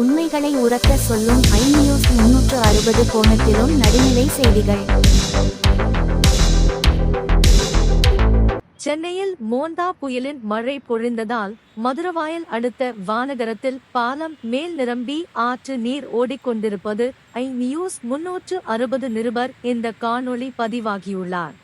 உண்மைகளை உரக்க சொல்லும் ஐ நியூஸ் முன்னூற்று அறுபது கோணத்திலும் நடுநிலை செய்திகள். சென்னையில் மோந்தா புயலின் மழை பொழிந்ததால் மதுரவாயல் அடுத்த வானகரத்தில் பாலம் மேல் நிரம்பி ஆற்று நீர் ஓடிக்கொண்டிருப்பது ஐ நியூஸ் முன்னூற்று அறுபது நிருபர் இந்த காணொளி பதிவாகியுள்ளார்.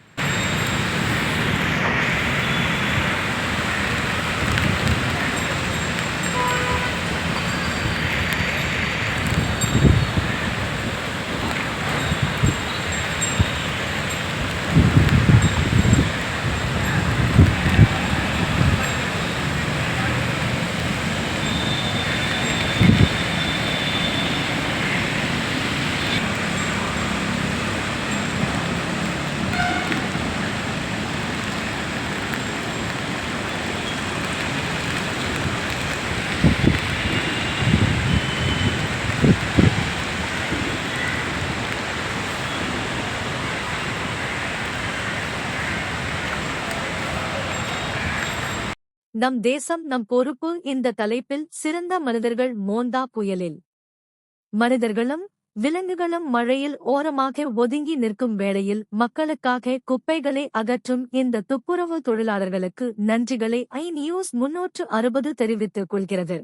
நம் தேசம் நம் பொறுப்பு இந்த தலைப்பில் சிறந்த மனிதர்கள் மோந்தா புயலில். மனிதர்களும் விலங்குகளும் மழையில் ஓரமாக ஒதுங்கி நிற்கும் வேளையில் மக்களுக்காக குப்பைகளை அகற்றும் இந்த துப்புரவு தொழிலாளர்களுக்கு நன்றிகளை ஐ நியூஸ் முன்னூற்று அறுபது தெரிவித்துக் கொள்கிறது.